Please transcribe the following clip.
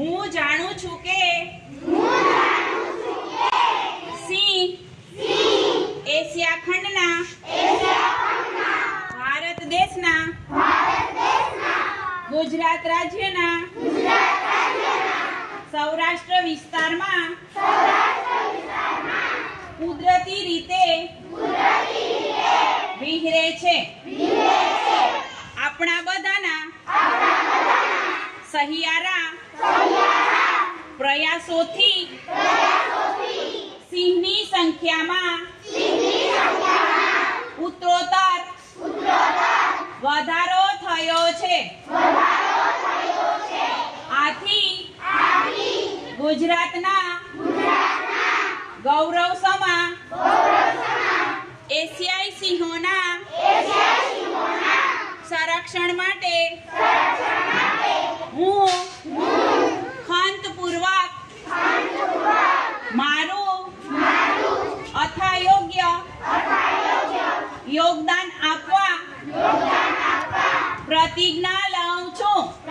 હું જાણું છું કે સિંહ એશિયા ખંડના ભારત દેશના ગુજરાત રાજ્યના સૌરાષ્ટ્ર વિસ્તારમાં કુદરતી રીતે વિહરે છે. આપણા બધાના સહિયારા પ્રયાસોથી સિંહની સંખ્યામાં ઉત્તરોત્તર વધારો થયો છે. આથી ગુજરાતના ગૌરવ સમા એશિયાઈ સિંહોના સંરક્ષણ માટે અથાયોગ્ય. યોગદાન આપવા. પ્રતિજ્ઞા લઉં છું.